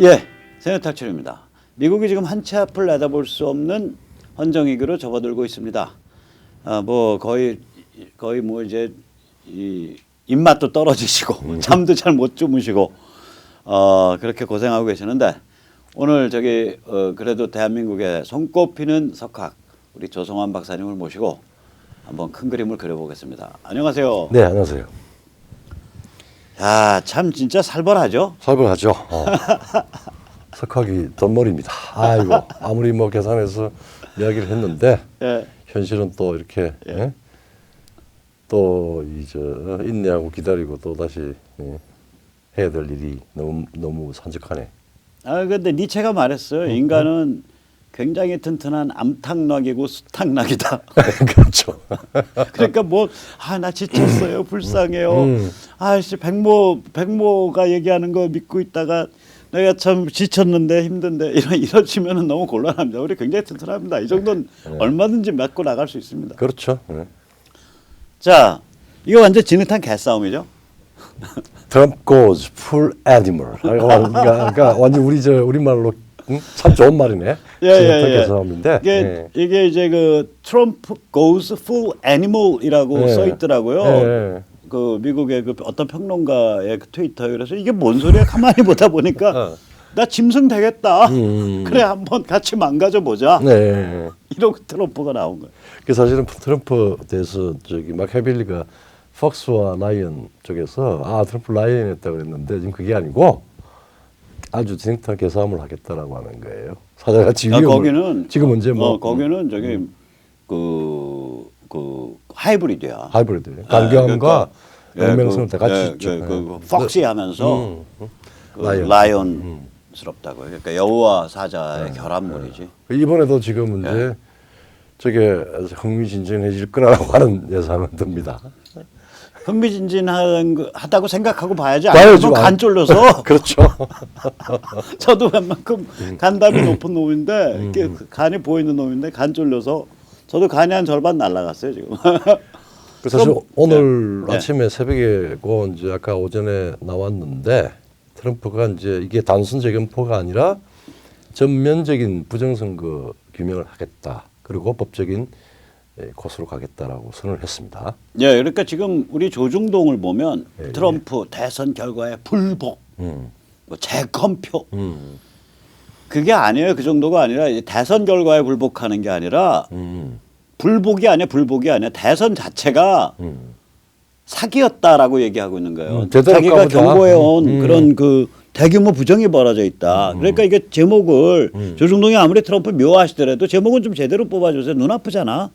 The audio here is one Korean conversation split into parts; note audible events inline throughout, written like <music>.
예, 세뇌 탈출입니다. 미국이 지금 한치 앞을 내다볼 수 없는 헌정위기로 접어들고 있습니다. 아, 뭐 거의 거의 뭐 이제 이 입맛도 떨어지시고 잠도 잘 못 주무시고 어 그렇게 고생하고 계시는데 오늘 저기 어 그래도 대한민국의 손꼽히는 석학 우리 조성환 박사님을 모시고 한번 큰 그림을 그려보겠습니다. 안녕하세요. 네, 안녕하세요. 야, 참 진짜 살벌하죠? 살벌하죠. 어. <laughs> 석학이 돈머리입니다. 아이고 아무리 뭐 계산해서 이야기를 했는데 예. 현실은 또 이렇게 예? 또 이제 인내하고 기다리고 또 다시 예, 해야 될 일이 너무 너무 산적하네. 아 근데 니체가 말했어요. 인간은 굉장히 튼튼한 암탉락이고 수탉락이다. <laughs> 그렇죠. 그러니까 뭐 아 나 지쳤어요, 불쌍해요. 음. 아씨 백모 백모가 얘기하는 거 믿고 있다가 내가 참 지쳤는데 힘든데 이런 이러시면은 너무 곤란합니다. 우리 굉장히 튼튼합니다. 이 정도는 얼마든지 맞고 나갈 수 있습니다. 그렇죠. 예. 자, 이거 완전 진흙탕 개싸움이죠. Trump goes full animal. 그러니까, 그러니까 완전 우리 저 우리 말로 응? 참 좋은 말이네. 예, 예, 예. 싸움인데. 이게 예. 이게 이제 그 트럼프 goes full animal이라고 예. 써 있더라고요. 예. 그 미국의 그 어떤 평론가의 그 트위터에 그래서 이게 뭔 소리야 가만히 보다 보니까 어. 나 짐승 되겠다. 음. 그래 한번 같이 망가져 보자. 네. 이러고 트럼프가 나온 거예요. 그 사실은 트럼프 대해서 저기 마키아벨리가 폭스와 라이언 쪽에서 아 트럼프 라이언이었다 그랬는데 지금 그게 아니고 아주 진흙탕 개싸움을 하겠다라고 하는 거예요. 사자같이 아, 위험을 거기는 지금 이제 뭐 어, 거기는 저기 그, 그 하이브리드야. 하이브리드 아, 강경과 그러니까, 예, 다 같이 예. 그, 그, 예. 그 폭시하면서 음, 음. 그 라이언. 라이언스럽다고. 그러니까 여우와 사자의 네. 결합물이지. 이번에도 지금 이제 예. 저게 흥미진진해질 거라고 <laughs> 하는 예상은 듭니다. 흥미진진한 거- 하다고 생각하고 봐야지. 봐야지. 간 쫄려서 <laughs> 그렇죠. <laughs> 저도 웬만큼 음. 간담이 높은 놈인데 이렇게 간이 보이는 놈인데 간 쫄려서 저도 간이 한 절반 날라갔어요 지금. <laughs> 그 사실 오늘 네. 아침에 새벽에 고 이제 아까 오전에 나왔는데 트럼프가 이제 이게 단순 재견포가 아니라 전면적인 부정선거 규명을 하겠다. 그리고 법적인 예, 코스로 가겠다라고 선언을 했습니다. 예, 그러니까 지금 우리 조중동을 보면 예, 트럼프 대선 결과에 불복, 음. 뭐 재검표 음. 그게 아니에요. 그 정도가 아니라 대선 결과에 불복하는 게 아니라 음. 불복이 아니야 불복이 아니야 대선 자체가 음. 사기였다라고 얘기하고 있는 거예요. 음, 자기가. 경고해 온 음. 그런 그 대규모 부정이 벌어져 있다. 그러니까 이게 제목을 음. 조중동이 아무리 트럼프 묘하시더라도 제목은 좀 제대로 뽑아주세요. 눈 아프잖아.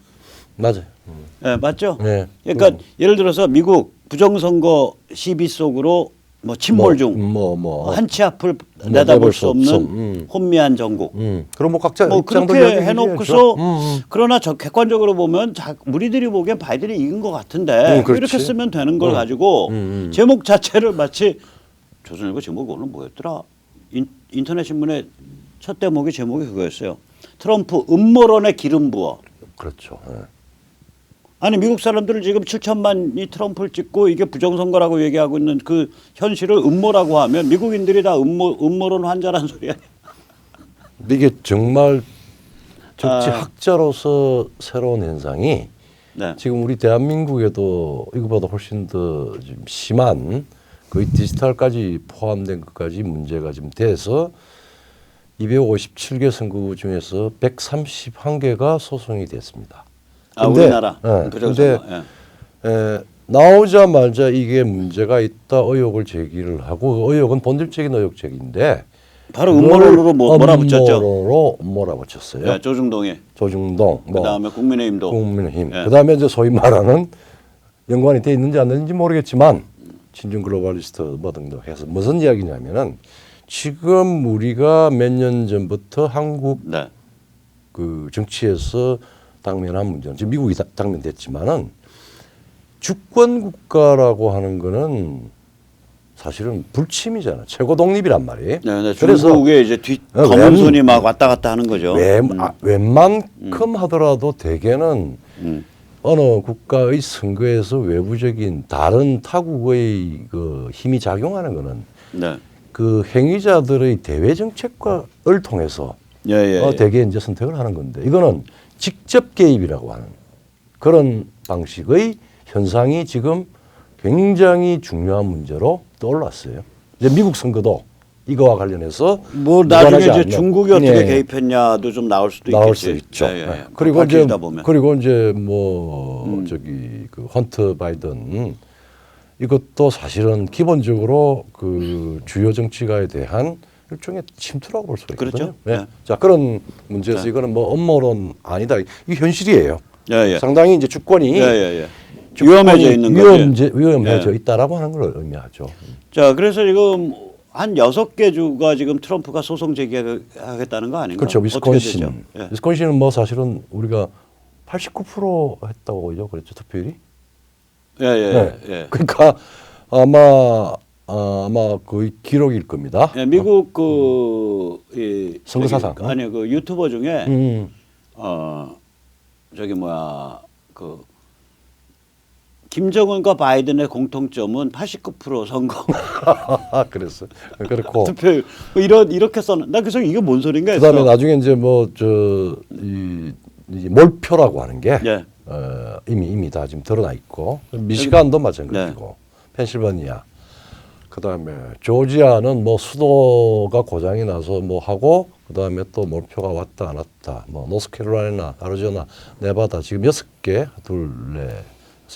맞아요. 음. 예, 맞죠? 네. 그러니까 음. 예를 들어서 미국 부정선거 시비 속으로 뭐 침몰 중 뭐 뭐. 한치 앞을 뭐 내다볼 수 없는 음. 혼미한 전국. 음. 그럼 뭐 각자 뭐 입장도 그렇게. 해놓고서 음, 음. 그러나 저 객관적으로 보면 자, 우리들이 보기엔 바이든이 이긴 것 같은데 음, 그렇지. 이렇게 쓰면 되는 걸 음. 가지고 음, 음. 제목 자체를 마치 조선일보 제목이 오늘 뭐였더라 인, 인터넷 신문의 첫 대목이 제목이 그거였어요 트럼프 음모론에 기름 부어 그렇죠. 예. 아니 미국 사람들을 지금 7천만이 트럼프를 찍고 이게 부정선거라고 얘기하고 있는 그 현실을 음모라고 하면 미국인들이 다 음모 음모론 환자라는 소리 아니야 이게 정말 정치 아. 학자로서 새로운 현상이 네. 지금 우리 대한민국에도 이거보다 훨씬 더좀 심한 거의 디지털까지 포함된 것까지 문제가 좀 돼서 257개 선거구 중에서 131개가 소송이 됐습니다. 아 근데, 우리나라 예, 근데 예. 에, 나오자마자 이게 문제가 있다 의혹을 제기를 하고 그 의혹은 본질적인 의혹적인데 바로 음모론으로 뭐, 몰아붙였죠. 음모론으로 몰아붙였어요. 예, 조중동에 조중동, 뭐 그다음에 국민의힘도 국민의힘. 예. 그다음에 이제 소위 말하는 연관이 돼 있는지 안 되는지 모르겠지만 친중 글로벌리스트 뭐 등등 해서 무슨 이야기냐면은 지금 우리가 몇 년 전부터 한국 네. 그 정치에서 당면한 문제는 지금 미국이 다- 당면됐지만은 주권 국가라고 하는 거는 사실은 불침이잖아. 최고 독립이란 말이에요. 네, 네. 중국에 이제 뒤 어, 검은 웬- 손이 막 왔다 갔다 하는 거죠. 웬, 아, 웬만큼 하더라도 대개는 음. 어느 국가의 선거에서 외부적인 다른 타국의 그 힘이 작용하는 거는 네. 그 행위자들의 대외 정책과를 통해서 예, 예. 어, 예. 대개 이제 선택을 하는 건데 이거는 직접 개입이라고 하는 그런 방식의 현상이 지금 굉장히 중요한 문제로 떠올랐어요. 이제 미국 선거도 이거와 관련해서 뭐 나중에 이제 중국이 어떻게 예, 개입했냐도 좀 나올 수도 나올 수 있겠지. 있죠. 예, 예, 예. 네. 그리고 이제 보면. 음. 그리고 이제 뭐 저기 그 헌트 바이든 이것도 사실은 기본적으로 그 주요 정치가에 대한 일종의 침투라고 볼 수가 있거든요. 그렇죠. 네. 네. 자 그런 문제에서 네. 이거는 뭐 음모론 아니다. 이게 현실이에요. 예, 예. 상당히 이제 주권이 예, 예, 예. 위험해져 있는. 위험제, 위험해져 예. 있다라고 하는 걸 의미하죠. 자, 그래서 지금 한 여섯 개 주가 지금 트럼프가 소송 제기하겠다는 거 아닌가? 그렇죠. 위스콘신. 예. 위스콘신은 뭐 사실은 우리가 89% 했다고 그죠? 그랬죠 투표율이. 예, 예, 네. 예. 그러니까 아마 아, 아마 거의 기록일 겁니다. 예, 미국 그 이, 선거 저기, 사상. 아니 그 유튜버 중에 음. 어 저기 뭐야 그 김정은과 바이든의 공통점은 89% 선거 <laughs> 그랬어. 그렇고 <laughs> 투표율 뭐 이런 이렇게 써는 나 그래서 이게 뭔 소린가 했어. 그다음에 나중에 이제 뭐 뭐저이 이 몰표라고 하는 게 예. 어, 이미 이미 다 지금 드러나 있고 미시간도 네. 마찬가지고 펜실바니아 그다음에 조지아는 뭐 수도가 고장이 나서 뭐 하고 그다음에 또 몰표가 왔다 안 왔다 뭐 노스캐롤라이나 아리조나 네바다 지금 여섯 개 둘넷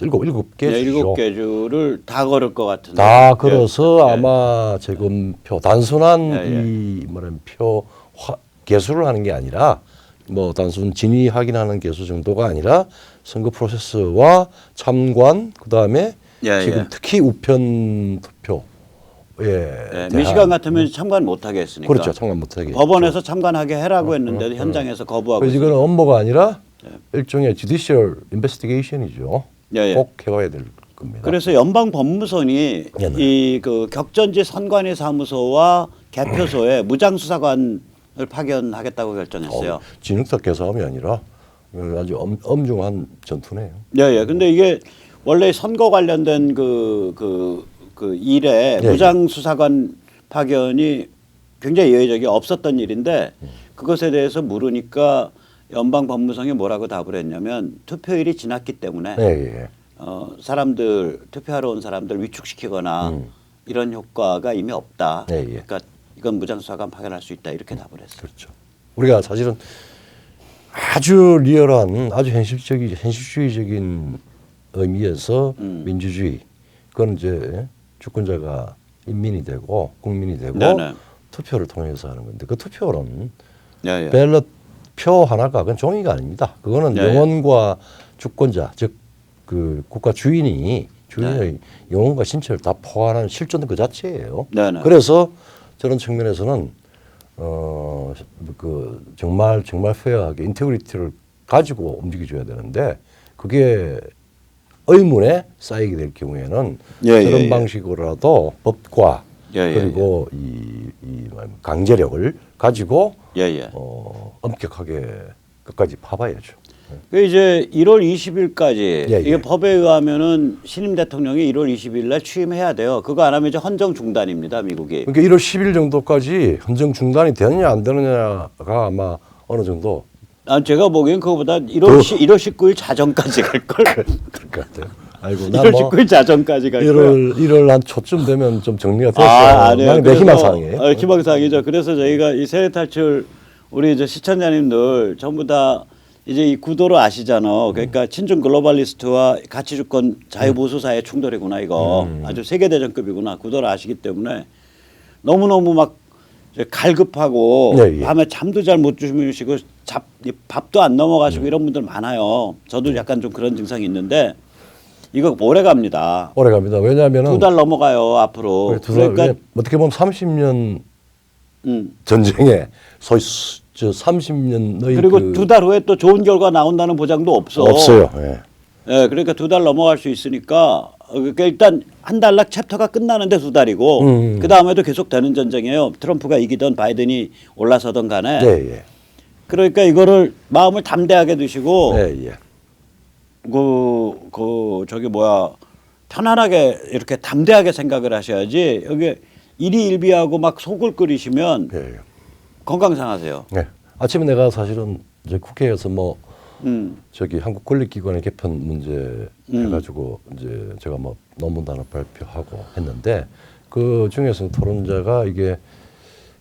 일곱 일곱 개 네. 일곱 개 주를 다 걸을 것 같은데. 다 걸어서 예. 아마 재검표 단순한 예, 예. 이 뭐냐면 표 화, 개수를 하는 게 아니라 뭐 단순 진위 확인하는 개수 정도가 아니라 선거 프로세스와 참관 그다음에 예, 지금 예. 특히 우편 투표 예, 예, 미시간 같으면 참관 못 하게 했으니까. 그렇죠 참관 못 하게 법원에서 참관하게 해라고 했는데 현장에서 거부하고. 그래서 이거는 업무가 아니라 일종의 judicial investigation이죠 예, 예. 꼭 해와야 될 겁니다. 그래서 연방 법무선이 예, 네. 이 그 격전지 선관위 사무소와 개표소에 <clears throat> 무장 수사관을 파견하겠다고 결정했어요. 어, 진흙탕 개사함이 아니라 아주 엄, 엄중한 전투네요. 예, 예. 근데 이게 원래 선거 관련된 그, 그, 그 일에 예, 무장 수사관 파견이 굉장히 예외적이 없었던 일인데 그것에 대해서 물으니까 연방 법무성이 뭐라고 답을 했냐면 투표일이 지났기 때문에 예, 예. 어, 사람들 투표하러 온 사람들 위축시키거나 음. 이런 효과가 이미 없다. 예, 예. 그러니까 이건 무장 수사관 파견할 수 있다 이렇게 답을 했어요. 그렇죠. 우리가 사실은 아주 리얼한 아주 현실적인 현실주의적인 의미에서 음. 민주주의 그건 이제 주권자가 인민이 되고 국민이 되고 네네. 투표를 통해서 하는 건데 그 투표는 예, 예. 벨럿 표 하나가 그건 종이가 아닙니다. 그거는 네. 영혼과 주권자 즉 그 국가 주인이 주인의 네. 영혼과 신체를 다 포함하는 실존 그 자체예요. 네네. 그래서 저런 측면에서는 어 그 정말 정말 페어하게 인테그리티를 가지고 움직여줘야 되는데 그게 의문에 쌓이게 될 경우에는 예, 예, 예. 방식으로라도 법과 예, 예, 그리고 이, 이 강제력을 가지고 예, 예. 어, 엄격하게 끝까지 파봐야죠. 그 이제 1월 20일까지 예, 이게 예. 법에 의하면은 신임 대통령이 1월 20일 날 취임해야 돼요. 그거 안 하면 이제 헌정 중단입니다, 미국이. 그러니까 1월 10일 정도까지 헌정 중단이 되느냐 안 되느냐가 아마 어느 정도 아, 제가 보기엔 그거보다 1월 더- 10, 1월 19일 자정까지 갈 걸. 그럴 것 같아요. 아이고 1월 나뭐 19일 자정까지 갈 거야. 1월 1월 한 초쯤 되면 좀 정리가 됐어요. 아, 아니에요. 나는 내 그래서- 희망사항이에요. 어, 희망사항이죠. 그래서 저희가 이 세례 탈출 우리 이제 시청자님들 전부 다 이제 이 구도를 아시잖아. 그러니까 친중 글로벌리스트와 가치 주권 자유보수 사이의 충돌이구나 이거. 음. 아주 세계 대전급이구나. 구도를 아시기 때문에 너무 너무 막 갈급하고 예, 예. 밤에 잠도 잘 못 주무시고 잡, 이 밥도 안 넘어가시고 음. 이런 분들 많아요. 저도 약간 좀 그런 증상이 있는데 이거 오래 갑니다. 오래 갑니다. 왜냐하면은 두 달 넘어가요 앞으로. 그래, 두 달, 그러니까 왜- 어떻게 보면 30년 음. 전쟁에 소위 수- 저 30년의 그리고 그 두 달 후에 또 좋은 결과 나온다는 보장도 없어. 없어요. 예. 예, 그러니까 두 달 넘어갈 수 있으니까 어, 그러니까 일단 한 달락 챕터가 끝나는데 두 달이고 음. 그 다음에도 계속 되는 전쟁이에요. 트럼프가 이기던 바이든이 올라서던 간에. 예, 예. 그러니까 이거를 마음을 담대하게 두시고 예, 예. 그, 그 저기 뭐야 편안하게 이렇게 담대하게 생각을 하셔야지 여기 일희일비하고 막 속을 끓이시면 예, 예. 건강 상하세요. 네. 아침에 내가 사실은 이제 국회에서 뭐 음. 저기 한국 권력기관의 개편 문제 음. 해가지고 이제 제가 뭐 논문단을 발표하고 했는데 그 중에서 토론자가 이게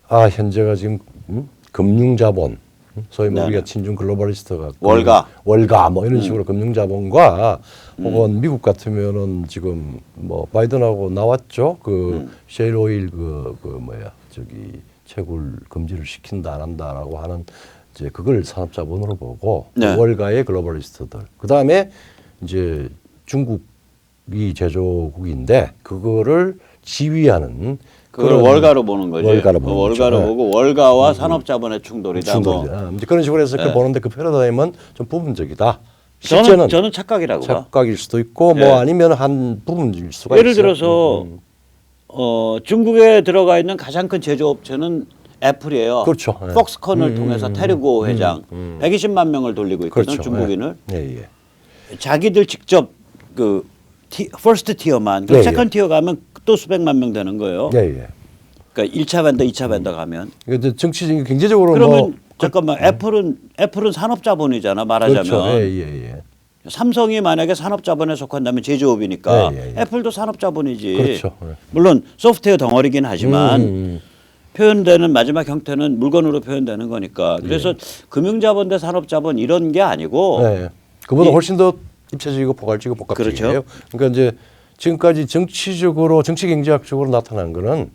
아 현재가 지금 음? 금융자본 음? 소위 뭐 네네. 우리가 친중 글로벌리스트가 월가. 음. 월가 뭐 이런 식으로 금융자본과 혹은 미국 같으면은 지금 뭐 바이든하고 나왔죠 그 음. 셰일 오일 그, 그 뭐야 저기 채굴 금지를 시킨다 안 한다라고 하는 이제 그걸 산업자본으로 보고 그 네. 월가의 글로벌리스트들 그 다음에 이제 중국이 제조국인데 그거를 지휘하는 그걸 월가로 보는 거죠. 월가로 보는 월가로 거죠. 네. 보고 월가와 산업자본의 충돌이다. 충돌이 뭐. 아, 이제 그런 식으로 해서 네. 그 보는데 그 패러다임은 좀 부분적이다. 저는 실제는 저는 착각이라고 봐. 착각일 수도 있고 예. 뭐 아니면 한 부분일 수가 예를 있어요. 들어서 음, 음. 어, 중국에 들어가 있는 가장 큰 제조업체는 애플이에요. 그렇죠. 예. 폭스콘을 음, 통해서 음, 테르고 음, 회장 음. 120만 명을 돌리고 있거든 그렇죠. 중국인을. 예, 예. 자기들 직접 그 티, 퍼스트 티어만 그 예, 예. 세컨 티어 가면 또 수백만 명 되는 거예요. 예, 예. 그러니까 1차 밴더, 2차 밴더 가면 이제 정치적인 경제적으로 그러면 뭐 잠깐만 애플은 애플은 산업 자본이잖아 말하자면 그렇죠. 예, 예, 예. 삼성이 만약에 산업 자본에 속한다면 제조업이니까 예, 예, 예. 애플도 산업 자본이지. 그렇죠. 예. 물론 소프트웨어 덩어리긴 하지만 음, 음. 표현되는 마지막 형태는 물건으로 표현되는 거니까. 그래서 금융자본 대 산업자본 이런 게 아니고 네. 그보다 이- 훨씬 더 입체적이고 포괄적이고 복합적이에요. 그렇죠. 그러니까 이제 지금까지 정치적으로 정치 경제학적으로 나타난 거는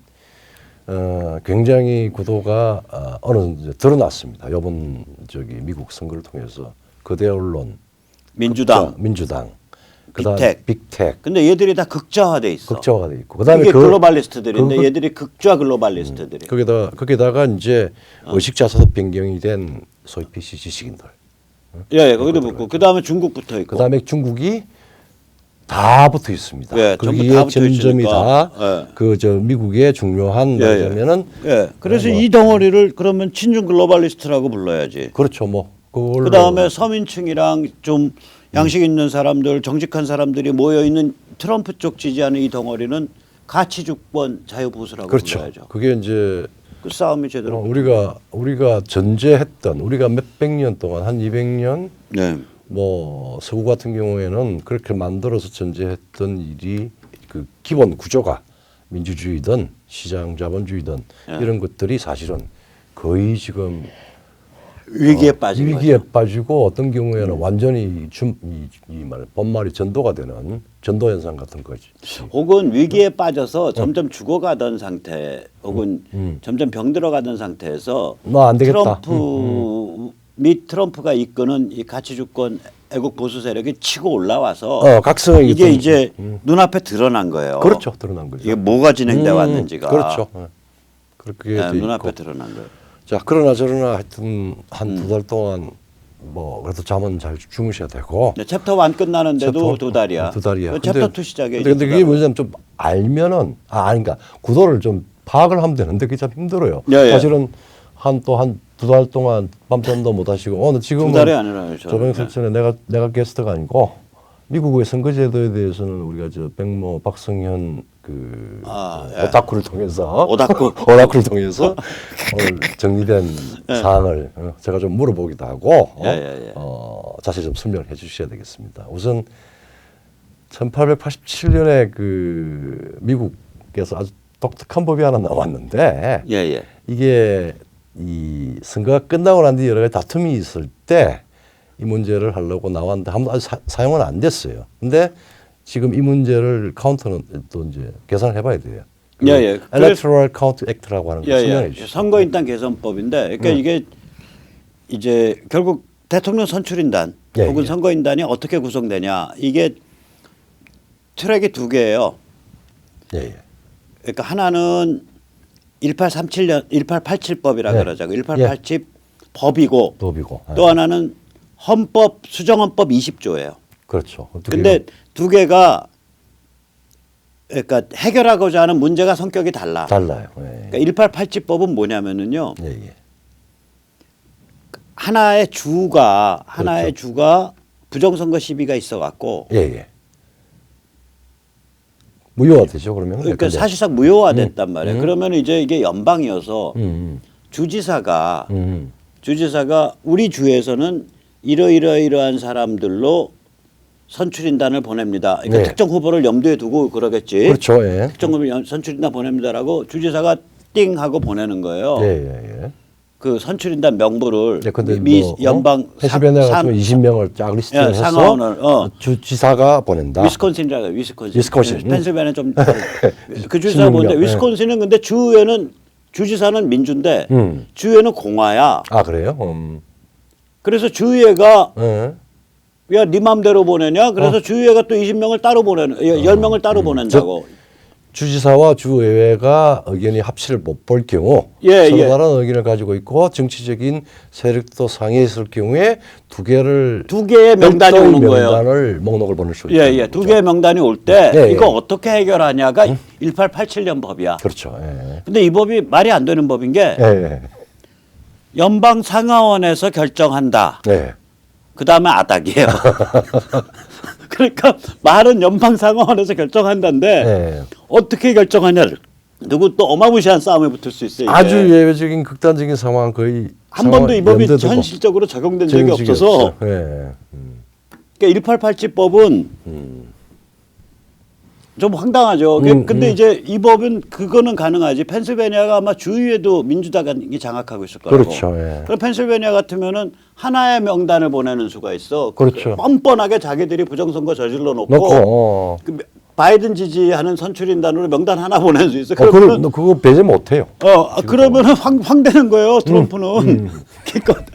어, 굉장히 구도가 어, 어느 정도 이제 드러났습니다. 이번 저기 미국 선거를 통해서 거대 언론, 민주당. 극자, 민주당, 그다음 빅텍. 빅텍, 근데 얘들이 다 극좌화돼 있어. 극자화가 돼 있고, 그다음에 그 글로벌리스트들인데 그- 얘들이 극좌 글로벌리스트들이. 거기다 거기다가 이제 어. 의식자산업 변경이 된 소위 PC 지식인들. 예, 예, 거기도 붙고 그다음에 중국 붙어 있고. 그다음에 중국이 다 붙어 있습니다. 예, 전부 거기에 다 붙어 점점이 있으니까. 다그저 미국의 중요한 예, 예. 말하자면은 예. 그래서 뭐. 이 덩어리를 그러면 친중 글로벌리스트라고 불러야지. 그렇죠 뭐 그걸 그다음에 서민층이랑 좀 양식 있는 사람들, 정직한 사람들이 모여 있는 트럼프 쪽 지지하는 이 덩어리는 가치 주권 자유 보수라고 그렇죠. 불러야죠. 그게 이제 그 싸움이 어, 제대로. 우리가 우리가 전제했던 우리가 몇백 년 동안 한 200년 네. 뭐 서구 같은 경우에는 그렇게 만들어서 전제했던 일이 그 기본 구조가 민주주의든 시장 자본주의든 예. 이런 것들이 사실은 거의 지금 위기에 어, 빠진 위기에 거죠. 음. 빠지고 어떤 경우에는 완전히 줌, 이, 이말 본말이 전도가 되는 전도 현상 같은 거지. 혹은 위기에 빠져서 점점 죽어가던 상태, 혹은 음. 점점 병 들어가던 상태에서 뭐 안 되겠다. 음, 트럼프 및 트럼프가 이끄는 이 가치 주권 애국 보수 세력이 치고 올라와서 어, 각성이 이게 좀- 이제 눈앞에 드러난 거예요. 그렇죠, 드러난 거죠. 이게 뭐가 진행돼 음, 왔는지가 그렇죠. 예. 그렇게 네, 돼 눈앞에 있고. 드러난 거예요. 자 그러나 저러나 하여튼 한 음. 두달 동안 뭐 그래도 잠은 잘 주무셔야 되고. 네, 챕터 1 끝나는데도 챕터- 두 달이야. 두 달이야. 그 챕터 2 시작이에요. 근데, 근데 그게 뭐냐면 좀 알면은 아 아닌가 구도를 좀 파악을 하면 되는데 그게 참 힘들어요. 예, 예. 사실은 한 또 한 두 달 동안 밤잠도 못 하시고 오늘 지금은 두 달이 아니라요. 저는. 조병석 전에 내가 내가 게스트가 아니고 미국의 선거제도에 대해서는 우리가 저 백모 박성현 그 아, 저 예. 오타쿠를 통해서 오타쿠. <laughs> 오타쿠를 통해서 <laughs> 오늘 정리된 사항을 어, 제가 좀 물어보기도 하고 어, 예, 예, 예. 어, 자세히 좀 설명해 주셔야 되겠습니다. 우선 1887년에 그 미국에서 아주 독특한 법이 하나 나왔는데 예, 예. 이게 이 선거가 끝나고 난 뒤 여러 가지 다툼이 있을 때 이 문제를 하려고 나왔는데 한번 아직 사, 사용은 안 됐어요. 근데 지금 이 문제를 카운터는 또 이제 계산을 해봐야 돼요. 그 예, 예. Electoral Count Act라고 하는 거 예, 설명해 예. 주시죠. 선거인단 개선법인데, 그러니까 음. 이게 이제 결국 대통령 선출인단 예, 혹은 예. 선거인단이 어떻게 구성되냐 이게 트랙이 두 개예요. 예, 예. 그러니까 하나는 1837년 1887법이라 예. 그러자고 1887 법이고 법이고. 또 하나는 헌법 수정헌법 20조예요. 그렇죠. 어떻게 근데 두 개가 그러니까 해결하고자 하는 문제가 성격이 달라. 달라요. 예, 그러니까 1887법은 뭐냐면은요. 예, 예. 하나의 주가 하나의 그렇죠. 주가 부정선거 시비가 있어 갖고 예, 예. 무효화되죠 그러면. 그러니까 근데. 사실상 무효화됐단 말이에요. 그러면 이제 이게 연방이어서 음, 주지사가 음, 음. 주지사가 우리 주에서는 이러이러이러한 사람들로 선출인단을 보냅니다. 그러니까 네. 특정 후보를 염두에 두고 그러겠지. 그렇죠. 예. 특정 후보 선출인단 보냅니다라고 주지사가 띵 하고 보내는 거예요. 예, 예, 예. 그 선출인단 명부를 예, 근데 미 뭐, 연방 어? 삼- 같은 20명을 쫙 리스트를 예, 해서 상하원을, 어. 주 지사가 보낸다. 위스콘신이라고 해요. 위스콘신. 위스콘신. 음. 펜실베니아 좀 <laughs> 그 주지사 보는데 예. 위스콘신은 근데 주에는 주지사는 민주인데 음. 주에는 공화야. 아 그래요? 음. 그래서 주의회가 예. 야, 네 맘대로 보내냐? 그래서 어. 주의회가 또 20명을 따로 보내는, 여- 10명을 음. 따로 보낸다고. 주지사와 주의회가 의견이 합치를 못 볼 경우 예, 서로 예. 다른 의견을 가지고 있고 정치적인 세력도 상해 있을 경우에 두 개를 두 개의 명단이 오는 거예요. 명단을 목록을 보낼 수 예, 있다. 예. 두 개의 명단이 올 때 예, 예. 이거 어떻게 해결하냐가 1887년 법이야. 그렇죠. 예. 근데 이 법이 말이 안 되는 법인 게 예. 예. 연방 상하원에서 결정한다. 네. 그 다음에 아닥이에요. <laughs> 그러니까 말은 연방 상하원에서 결정한다는데 예. 어떻게 결정하냐. 누구 또 어마무시한 싸움에 붙을 수 있어요. 이게. 아주 예외적인 극단적인 상황 거의 한 번도 이 법이 현실적으로 적용된 적이 없어서 없어요. 예. 음. 그러니까 1887법은 좀 황당하죠. 그- 음, 근데 음. 이제 이 법은 그거는 가능하지. 펜실베니아가 아마 주위에도 민주당이 장악하고 있을 거라고. 그렇죠, 예. 그럼 펜실베니아 같으면은 하나의 명단을 보내는 수가 있어. 그렇죠. 뻔뻔하게 자기들이 부정선거 저질러 놓고, 놓고 어. 그 바이든 지지하는 선출인단으로 명단 하나 보낼 수 있어. 어, 그걸 그거 배제 못 해요. 어, 아, 그러면은 황, 황되는 거예요. 트럼프는. 음, <laughs> 그러니까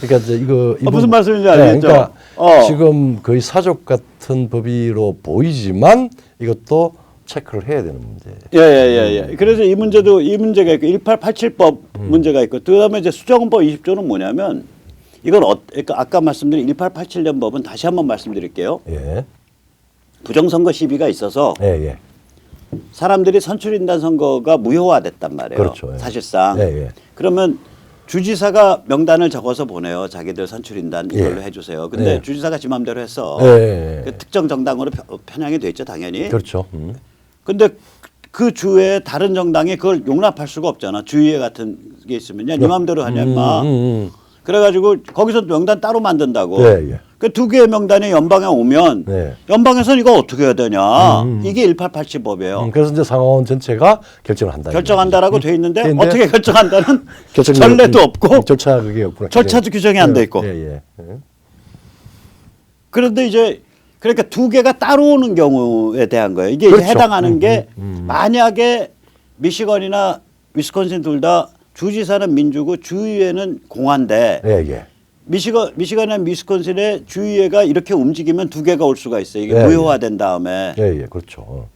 그러니까 이제 이거 어, 무슨 말씀인지 네, 알겠죠? 그러니까 어. 지금 거의 사족 같은 법의로 보이지만 이것도 체크를 해야 되는 문제. 예, 예, 예, 예. 그래서 이 문제도 이 문제가 있고 1887법 음. 문제가 있고 그다음에 이제 수정헌법 20조는 뭐냐면 이건 어, 그러니까 아까 말씀드린 1887년 법은 다시 한번 말씀드릴게요. 예, 부정선거 시비가 있어서 예, 예. 사람들이 선출인단 선거가 무효화됐단 말이에요. 그렇죠. 예. 사실상. 예, 예. 그러면 주지사가 명단을 적어서 보내요. 자기들 선출인단 이걸로 예. 해주세요. 근데 예. 주지사가 지 맘대로 했어. 예, 예, 예. 그 특정 정당으로 편- 편향이 돼 있죠, 당연히. 그렇죠. 음. 근데 그 주에 다른 정당이 그걸 용납할 수가 없잖아. 주의회 같은 게 있으면 야, 네 맘대로 하냐, 임마. 음, 음, 그래가지고 거기서 명단 따로 만든다고. 예, 예. 그 두 개의 명단이 연방에 오면 네. 연방에서는 이거 어떻게 해야 되냐. 음, 음. 이게 1887 법이에요. 음, 그래서 이제 상하원 전체가 결정을 한다. 결정한다라고 돼 있는데 근데 어떻게 결정한다는 <laughs> 결정- 전례도 음, 없고 절차 그게 없구나. 절차도 규정이 안 돼 있고. 예, 예. 예. 그런데 이제 그러니까 두 개가 따로 오는 경우에 대한 거예요. 이게 그렇죠. 해당하는 음, 게 음, 음. 만약에 미시건이나 위스콘신 둘 다 주지사는 민주고 주의회는 공화인데 예, 예. 미시건 미시건이나 위스콘신의 주의회가 이렇게 움직이면 두 개가 올 수가 있어요. 이게 예, 무효화된 다음에. 예, 예. 그렇죠.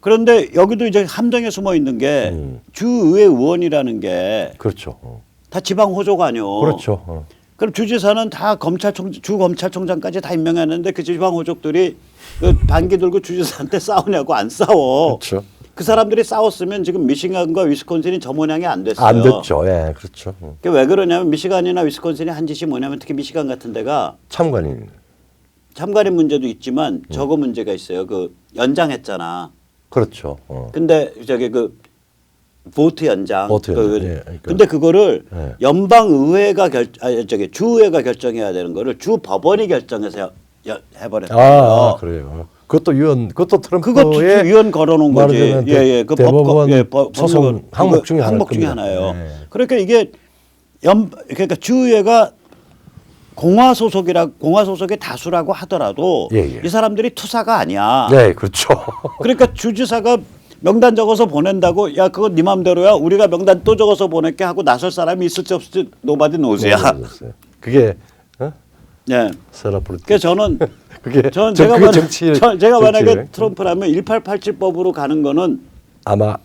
그런데 여기도 이제 함정에 숨어 있는 게 음. 주의회 의원이라는 게다 그렇죠. 어. 지방 호조가 아니요. 그렇죠. 어. 그럼 주지사는 다 검찰총 주 검찰총장까지 다 임명했는데 그 지방 호족들이 그 반기 들고 주지사한테 싸우냐고 안 싸워. 그렇죠. 그 사람들이 싸웠으면 지금 미시간과 위스콘신이 저 모양이 안 됐어요. 안 됐죠. 예, 그렇죠. 음. 그게 왜 그러냐면 미시간이나 위스콘신이 한 짓이 뭐냐면 특히 미시간 같은 데가 참관인. 참가인 문제도 있지만 음. 저거 문제가 있어요. 그 연장했잖아. 그렇죠. 어. 근데 저기 그 보트 연장. 보트 그- 연장, 예, 그러니까. 근데 그거를 예. 연방 의회가 결 아니 저기 주 의회가 결정해야 되는 거를 주 법원이 결정해서 여- 해버렸어요. 아, 아, 그래요. 그것도 유언, 그것도 트럼프의 그것도 위원 걸어놓은 거지. 예예. 그 대법원 법, 예, 법- 소송 항목 그거 중에 하나 항목 중에. 하나예요. 예. 그러니까 이게 연 그러니까 주의회가 공화 소속이라 공화 소속의 다수라고 하더라도 예, 예. 이 사람들이 투사가 아니야. 네, 그렇죠. <laughs> 그러니까 주지사가 명단 적어서 보낸다고 야 그거 네 맘대로야 우리가 명단 또 적어서 보낼게 하고 나설 사람이 있을지 없을지 노바디 노즈야. 모르겠어요. 그게 어? 예. 세라폴리티. 그래서 저는 그게 전 저- 제가 그게 만약 정치 저- 제가 만약에 정치예요. 트럼프라면 1887법으로 가는 거는 아마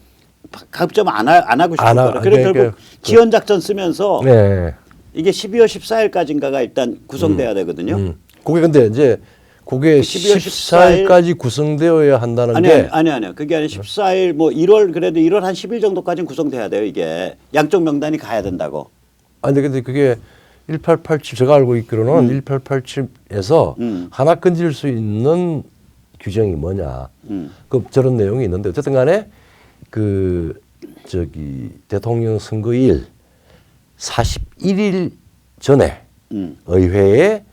가급적 안, 하, 안 하고 싶을 안 하- 거예요. 그래 그러니까 결국 그- 지원 작전 쓰면서 네. 이게 12월 14일까지인가가 일단 구성돼야 되거든요. 음. 그게 근데 이제 그게 12월 14일까지 구성되어야 한다는 아니 게 아니 아니 아니 그게 아니라 14일 뭐 1월 그래도 1월 한 10일 정도까지는 구성돼야 돼요 이게 양쪽 명단이 가야 된다고. 아니 근데 그게 1887 제가 알고 있기로는 1887에서 음. 하나 건질 수 있는 규정이 뭐냐. 음. 그 저런 내용이 있는데 어쨌든 간에 그 저기 대통령 선거일 41일 전에 음. 의회에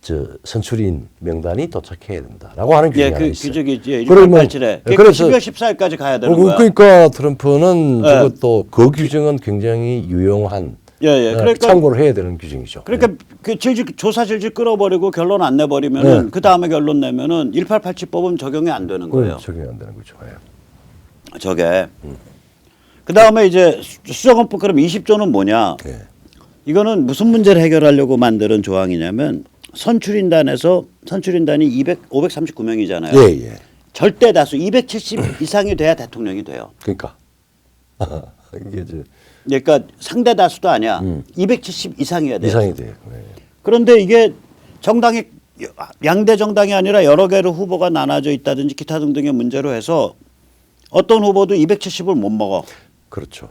저 선출인 명단이 도착해야 된다라고 하는 규정이 예, 하나 그 있어요. 규정이 예, 그러면- 1887에. 예, 그래서- 12월 14일까지 가야 되는 어, 그- 거야. 그러니까 트럼프는 예. 저것도 그 규정은 굉장히 유용한 예, 예. 어, 그러니까 참고를 해야 되는 규정이죠. 그러니까 그 질질 조사 질질 끌어버리고 결론 안 내버리면은 네. 그 다음에 결론 내면은 1887법은 적용이 안 되는 거예요. 적용이 안 되는 거죠. 예. 저게. 그 다음에 이제 수- 수정헌법 그럼 20조는 뭐냐? 예. 이거는 무슨 문제를 해결하려고 만드는 조항이냐면 선출인단에서 선출인단이 200 539명이잖아요. 예, 예. 절대 다수 270 이상이 돼야 대통령이 돼요. 그러니까 <laughs> 이게 이제 그러니까 상대 다수도 아니야. 음. 270 이상이어야 돼요. 이상이 돼요. 예. 그런데 이게 정당이 양대 정당이 아니라 여러 개로 후보가 나눠져 있다든지 기타 등등의 문제로 해서 어떤 후보도 270을 못 먹어. 그렇죠.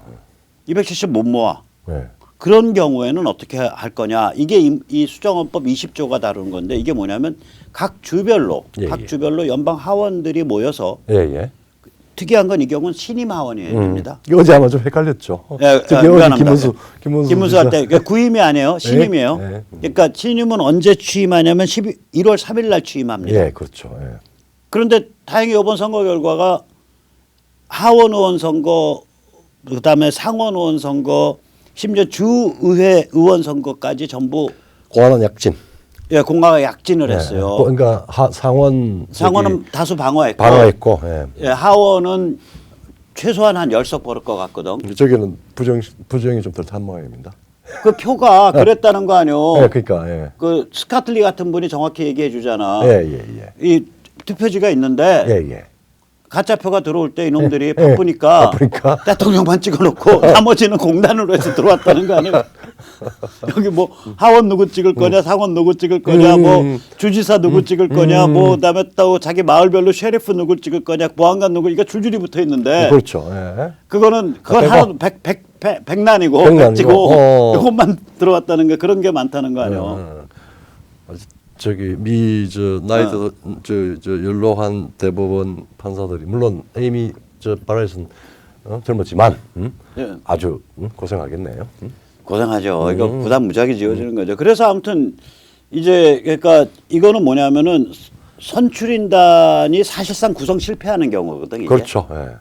270 못 모아. 예. 그런 경우에는 어떻게 할 거냐? 이게 이, 이 수정헌법 20조가 다루는 건데 이게 뭐냐면 각 주별로 예, 각 예. 주별로 연방 하원들이 모여서 예, 예. 특이한 건 이 경우는 신임 하원이어야 됩니다. 음. 어제 아마 좀 헷갈렸죠. 예, 아, 미안합니다. 김문수 김문수 김문수 할 기자. 때 그러니까 구임이 아니에요. 신임이에요. 예, 예. 그러니까 신임은 언제 취임하냐면 12, 1월 3일 날 취임합니다. 예, 그렇죠. 예. 그런데 다행히 이번 선거 결과가 하원 의원 선거 그다음에 상원 의원 선거 심지어 주 의회 의원 선거까지 전부 고안한 약진. 예, 공화가 약진을 예. 했어요. 그러니까 하, 상원 상원은 다수 방어했고 방어했고, 예. 예, 하원은 최소한 한 열석 벌을 것 같거든. 저기는 부정 부정이 좀 덜 탄 모양입니다. 그 표가 <laughs> 그랬다는 거 아니요. 예, 그러니까 예. 그 스카틀리 같은 분이 정확히 얘기해 주잖아. 예, 예, 예. 이 투표지가 있는데 예, 예. 가짜표가 들어올 때 이놈들이 예, 바쁘니까, 바쁘니까. 대통령만 찍어놓고 <laughs> 나머지는 공단으로 해서 들어왔다는 거 아니에요? <laughs> <laughs> 여기 뭐 하원 누구 찍을 거냐, 상원 누구 찍을 거냐, 음. 뭐 주지사 누구 찍을 거냐, 음. 뭐 그다음에 또 자기 마을별로 셰리프 누구 찍을 거냐, 보안관 누구 이거 줄줄이 붙어 있는데 그렇죠. 예. 그거는 그건 빼고. 하나도 백, 백, 백, 백난이고 백난이고. 백지고 어. <laughs> 이것만 들어왔다는 게 그런 게 많다는 거 아니에요? 어. 저기 미 저 나이 들 저저 연로한 대법원 판사들이 물론 에이미 저 바라이슨 어, 젊었지만 음? 예. 아주 음, 고생하겠네요. 음? 고생하죠. 이거 음. 부담 무지하게 지어지는 거죠. 그래서 아무튼 이제 그러니까 이거는 뭐냐면은 선출인단이 사실상 구성 실패하는 경우거든. 이게. 그렇죠. 예.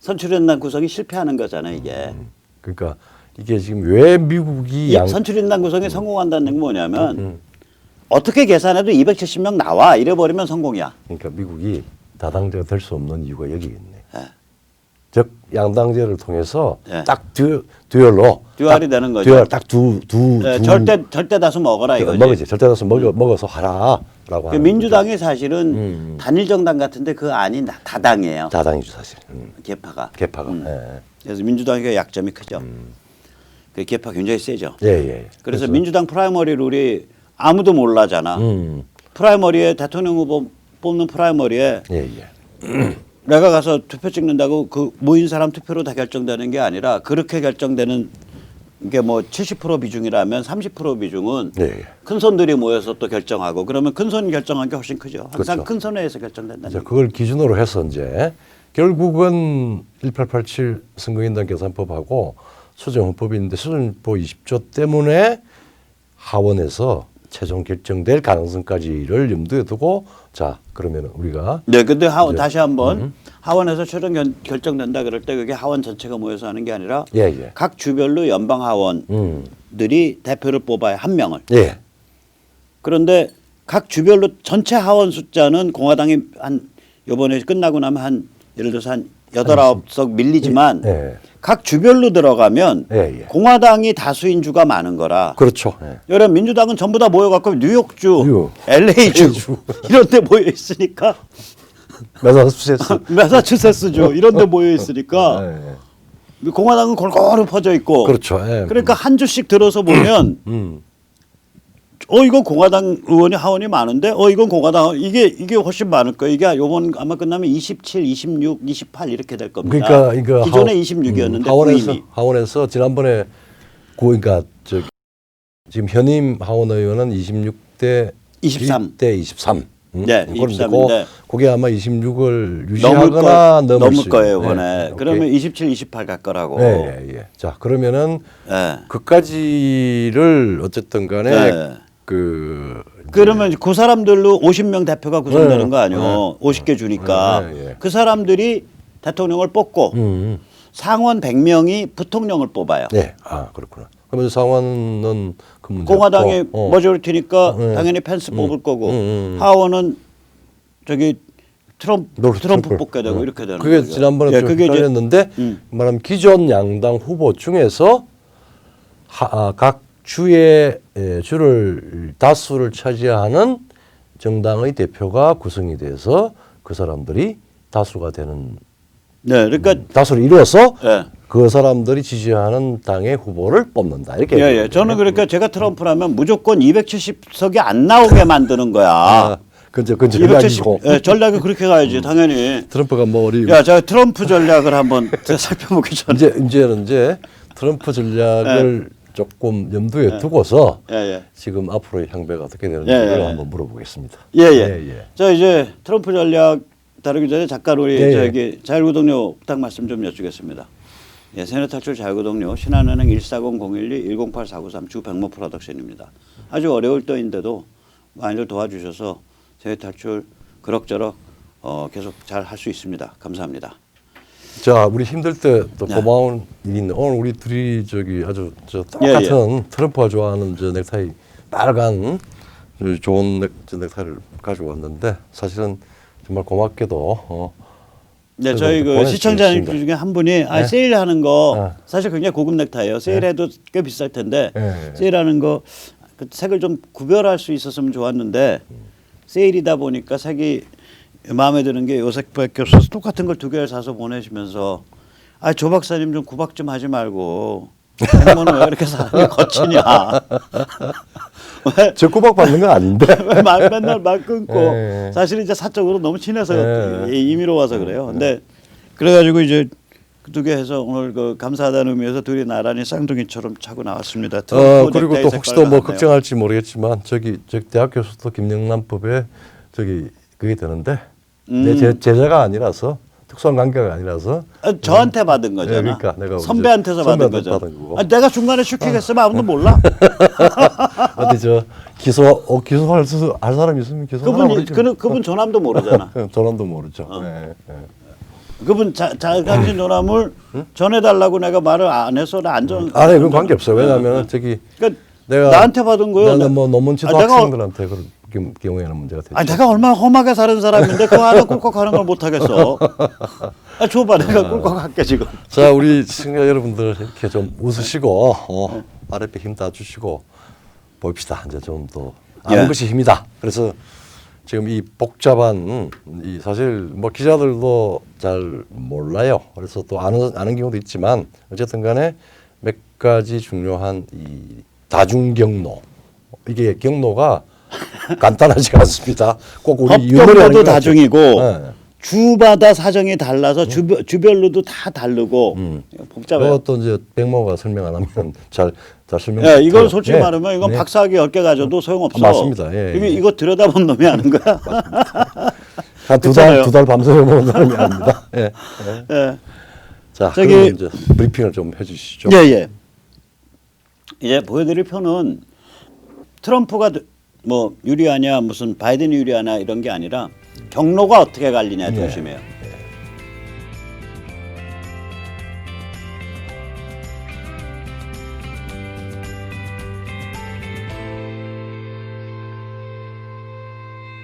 선출인단 구성이 실패하는 거잖아요. 이게. 그러니까 이게 지금 왜 미국이 이양 선출인단 구성이 성공한다는 게 뭐냐면 음. 어떻게 계산해도 270명 나와 이래 버리면 성공이야. 그러니까 미국이 다당제가 될 수 없는 이유가 여기 있네. 예. 즉 양당제를 통해서 예. 딱 듀, 듀얼로 듀얼이 딱 되는 거죠. 듀얼 딱두두 예, 두, 절대 절대 다수 먹어라 이거지. 먹으지 절대 다수 먹어 먹어서 하라라고 그 하는 민주당이 사실은 음. 단일 정당 같은데 그 안이 다- 다당이에요. 거죠. 다당이죠 사실. 음. 개파가. 개파가. 음. 예. 그래서 민주당의 약점이 크죠. 그 개파 굉장히 세죠. 예, 예. 예. 그래서, 민주당 프라이머리 룰이 아무도 몰라잖아. 음. 프라이머리에 대통령 후보 뽑는 프라이머리에 예, 예. 내가 가서 투표 찍는다고 그 모인 사람 투표로 다 결정되는 게 아니라 그렇게 결정되는 게뭐 70% 비중이라면 30% 비중은 예, 예. 큰 손들이 모여서 또 결정하고 그러면 큰 손이 결정한 게 훨씬 크죠. 항상 그렇죠. 큰 손에 의해서 결정된다는 얘기. 그걸 기준으로 해서 이제 결국은 1887 선거인단 계산법하고 수정헌법인데 수정헌법 20조 때문에 하원에서 최종 결정될 가능성까지를 염두에 두고 자 그러면 우리가 네, 근데 하원 이제- 다시 한번 하원에서 최종 결- 결정된다 그럴 때 그게 하원 전체가 모여서 하는 게 아니라 예, 예. 각 주별로 연방 하원들이 음. 대표를 뽑아야 한 명을. 예. 그런데 각 주별로 전체 하원 숫자는 공화당이 한 요번에 끝나고 나면 한 예를 들어서 한 여덟 아홉 석 밀리지만 예. 각 주별로 들어가면 예, 예. 공화당이 다수인 주가 많은 거라. 그렇죠. 예. 여러 민주당은 전부 다 모여갖고 뉴욕주, 뉴욕, LA주 LA <laughs> 이런 데 모여 있으니까 매사추세츠. <laughs> 매사추세츠주 이런 데 모여 있으니까 예, 예. 공화당은 골고루 퍼져 있고 그렇죠. 예. 그러니까 한 주씩 들어서 보면 음. 어 이거 공화당 의원이 하원이 많은데 어 이건 공화당 이게 이게 훨씬 많을 거예요. 이게 요번 아마 끝나면 27, 26, 28 이렇게 될 겁니다. 그러니까 이거 기존에 하원- 26이었는데 음, 하원에서 부임이. 하원에서 지난번에 고 그러니까 저기 지금 현임 하원 의원은 26대 23. 대 23. 응? 네, 그런데 23인데. 그, 그게 아마 26을 넘을, 유지하거나 거, 넘을 넘을 수 거예요. 이번에. 네, 그러면 오케이. 27, 28 갈 거라고. 예, 예, 예. 자 그러면은 예. 그까지를 어쨌든 간에 네. 그 그러면 그 사람들로 50명 대표가 구성되는 네, 거 아니요? 50개 주니까 네, 네, 네. 그 사람들이 대통령을 뽑고 음, 상원 100명이 부통령을 뽑아요. 네, 아 그렇구나. 그러면 상원은 그 문제 공화당이 없고, 어. 머저리티니까 네. 당연히 펜스 뽑을 거고 음, 음. 하원은 저기 트럼프 트럼프 트럼프. 뽑게 되고 어. 이렇게 되는 그게 거죠. 지난번에 예, 좀 그게 헷갈렸는데 음. 말하면 기존 양당 후보 중에서 하, 아, 각 주의 에, 주를 다수를 차지하는 정당의 대표가 구성이 돼서 그 사람들이 다수가 되는 네, 그러니까 다수를 이루어서 예. 그 사람들이 지지하는 당의 후보를 뽑는다 이렇게. 예, 예. 저는 그러니까 제가 트럼프라면 무조건 270석이 안 나오게 만드는 거야. 아, 그저 그 270. 전략이고 예, 전략이 그렇게 가야지 당연히. 트럼프가 뭐 우리 야, 저 트럼프 전략을 한번 <laughs> 제가 살펴보기 전에. 이제 이제는 이제 트럼프 전략을 조금 염두에 두고서 예, 예. 지금 앞으로의 향배가 어떻게 되는지 예, 를 예. 한번 물어보겠습니다. 예, 예. 예, 예. 자, 이제 트럼프 전략 다루기 전에 잠깐 우리 예, 예. 저기 자율구독료 딱 말씀 좀 여쭈겠습니다. 예, 세뇌 탈출 자율구독료 신한은행 140-012-108493 주 백모 프로덕션입니다. 아주 어려울 때인데도 많이들 도와주셔서 세뇌 탈출 그럭저럭 어, 계속 잘 할 수 있습니다. 감사합니다. 자, 우리 힘들 때 또 네. 고마운 일이 있는 오늘 우리 둘이 저기 아주 저 예, 똑같은 트럼프가 좋아하는 저 넥타이 빨간 저 좋은 넥, 저 넥타이를 가지고 왔는데 사실은 정말 고맙게도 어, 네, 저희 그. 시청자님 중에 한 분이 아, 네. 세일하는 거 네. 사실 굉장히 고급 넥타이예요. 세일해도 꽤 비쌀 텐데 네. 세일하는 거그 색을 좀 구별할 수 있었으면 좋았는데 세일이다 보니까 색이 마음에 드는 게요 색밖에 없어서 똑같은 걸 두 개를 사서 보내시면서 아 조 박사님 좀 구박 좀 하지 말고 행모는 왜 이렇게 사람이 <laughs> 거치냐 <laughs> 왜저 구박 받는 건 아닌데. <laughs> 왜 말, 맨날 말 끊고 예. 사실 이제 사적으로 너무 친해서 예. 이- 임의로 와서 그래요. 근데 그래가지고 이제 두 개 해서 오늘 그 감사하다는 의미에서 둘이 나란히 쌍둥이처럼 차고 나왔습니다. 어 그리고 또 색깔과 혹시도 뭐. 걱정할지 모르겠지만 저기 저기 대학 교수도 김영란법에 저기 그게 되는데 내 음. 제, 제자가 아니라서 특수한 관계가 아니라서 아, 저한테 받은 거잖아. 예, 그러니까 내가 선배한테서 받은 선배한테 거죠. 받은 거고. 아, 내가 중간에 슈킹했으면 아무도 몰라. <laughs> 어디 저 기소 어, 기소할 수, 할 사람 있으면 기소하라 그분 그러지. 그, 그분 조남도 모르잖아. <laughs> 어, 저런도 모르죠. 어. 네, 네. 그분 자, 자 당신 조남을 전해달라고 내가 말을 안 해서 나안 전. 아니 그건 관계 없어요. 왜냐하면 저기 그러니까 내가 나한테 받은 거예요. 나는 뭐 논문 지도 아, 내가- 학생들한테 그런 경우- 경우에는 문제가 되죠. 아 내가 얼마나 험하게 사는 사람인데 그거 하나 꿀꺽하는 걸 못 하겠어. <laughs> 아 줘봐 내가 꿀꺽할게 지금. 자 우리 시청자 여러분들 이렇게 좀 웃으시고 어, 아랫배 힘 다 주시고 봅시다. 이제 좀더 아는 예. 것이 힘이다. 그래서 지금 이 복잡한 이 사실 뭐 기자들도 잘 몰라요. 그래서 또 아는 아는 경우도 있지만 어쨌든 간에 몇 가지 중요한 이 다중 경로 이게 경로가 간단하지가 않습니다. 꼭 우리 같아요. 다중이고 네. 주마다 사정이 달라서 주별, 주별 로도 다 다르고 복잡해요. 그것도 이제 백모가 설명 안 하면 잘, 잘 설명. 예, 이건. 솔직히 네. 말하면 이건 네. 박사학위 10개 가져도 소용없어. 아, 맞습니다. 예, 예. 이거 들여다본 놈이 하는 거야. 한두 그렇잖아요. 달, 두 달 밤새 먹는 사람이 아닙니다. 예. 예. 예. 자, 저기- 저기 이제 브리핑을 좀 해주시죠. 예, 예. 이제 보여드릴 표는 트럼프가 뭐 유리하냐 무슨 바이든이 유리하냐 이런 게 아니라 경로가 어떻게 갈리냐 네. 중심이에요.